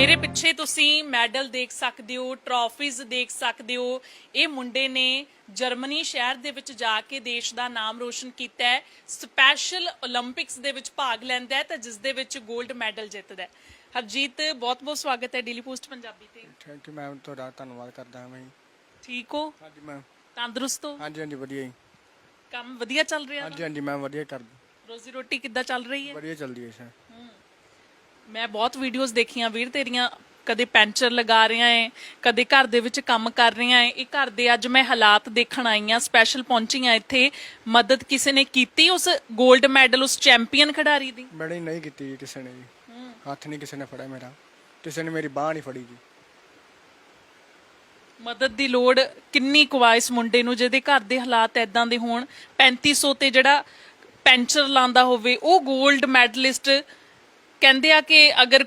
ਮੇਰੇ ਪਿੱਛੇ ਤੁਸੀਂ ਮੈਡਲ ਦੇਖ ਸਕਦੇ ਹੋ ਟਰਾਫੀਜ਼ ਦੇਖ ਸਕਦੇ ਹੋ। ਇਹ ਮੁੰਡੇ ਨੇ ਜਰਮਨੀ ਸ਼ਹਿਰ ਦੇ ਵਿੱਚ ਜਾ ਕੇ ਦੇਸ਼ ਦਾ ਨਾਮ ਰੋਸ਼ਨ ਕੀਤਾ ਹੈ। ਸਪੈਸ਼ਲ 올림픽ਸ ਦੇ ਵਿੱਚ ਭਾਗ ਲੈਂਦਾ ਹੈ ਤਾਂ ਜਿਸ ਦੇ ਵਿੱਚ 골ਡ ਮੈਡਲ ਜਿੱਤਦਾ ਹੈ। ਹਰਜੀਤ ਬਹੁਤ ਬਹੁਤ ਸਵਾਗਤ ਹੈ ਡੇਲੀ ਪੋਸਟ ਪੰਜਾਬੀ ਤੇ। ਥੈਂਕ ਯੂ ਮੈਮ ਤੁਹਾਡਾ ਧੰਨਵਾਦ ਕਰਦਾ ਹਾਂ ਮੈਂ। ਠੀਕ ਹੋ? ਹਾਂਜੀ ਮੈਮ ਤੰਦਰੁਸਤ ਹੋ? ਹਾਂਜੀ ਹਾਂਜੀ ਵਧੀਆ ਜੀ। ਕੰਮ ਵਧੀਆ ਚੱਲ ਰਿਹਾ ਹਾਂਜੀ ਹਾਂਜੀ ਮੈਮ ਵਧੀਆ ਕਰਦਾ ਰੋਜ਼ੀ ਰੋਟੀ ਕਿੱਦਾਂ ਚੱਲ ਰਹੀ ਹੈ? ਵਧੀਆ ਚੱਲਦੀ ਹੈ ਸਰ ਮੈਂ ਬਹੁਤ ਵੀਡੀਓਜ਼ ਦੇਖੀਆਂ ਵੀਰ ਤੇਰੀਆਂ ਕਦੇ ਪੈਂਚਰ ਲਗਾ ਰਿਆਂ ਏ ਕਦੇ ਘਰ ਦੇ ਵਿੱਚ ਕੰਮ ਕਰ ਰਿਆਂ ਏ ਇਹ ਘਰ ਦੇ ਅੱਜ ਮੈਂ ਹਾਲਾਤ ਦੇਖਣ ਆਈ ਆ ਸਪੈਸ਼ਲ ਪਹੁੰਚੀ ਆ ਇੱਥੇ। ਮਦਦ ਕਿਸੇ ਨੇ ਕੀਤੀ ਉਸ 골ਡ ਮੈਡਲ ਉਸ ਚੈਂਪੀਅਨ ਖਿਡਾਰੀ ਦੀ? ਮੈਡਮ ਨਹੀਂ ਕੀਤੀ ਜੀ ਕਿਸੇ ਨੇ ਜੀ। ਹੱਥ ਨਹੀਂ ਕਿਸੇ ਨੇ ਫੜਿਆ ਮੇਰਾ। ਕਿਸੇ ਨੇ ਮੇਰੀ ਬਾਹ ਨਹੀਂ ਫੜੀ ਜੀ। ਮਦਦ ਦੀ ਲੋੜ ਕਿੰਨੀ ਕੁ ਆ ਇਸ ਮੁੰਡੇ ਨੂੰ ਜਿਹਦੇ ਘਰ ਦੇ ਹਾਲਾਤ ਐਦਾਂ ਦੇ ਹੋਣ? 3500 ਤੇ ਜਿਹੜਾ ਪੈਂਚਰ ਲਾਂਦਾ ਹੋਵੇ ਉਹ 골ਡ ਮੈਡਲਿਸਟ ਕਹਿੰਦੇ ਆ ਕਿ ਅਗਰ ਕੋਈ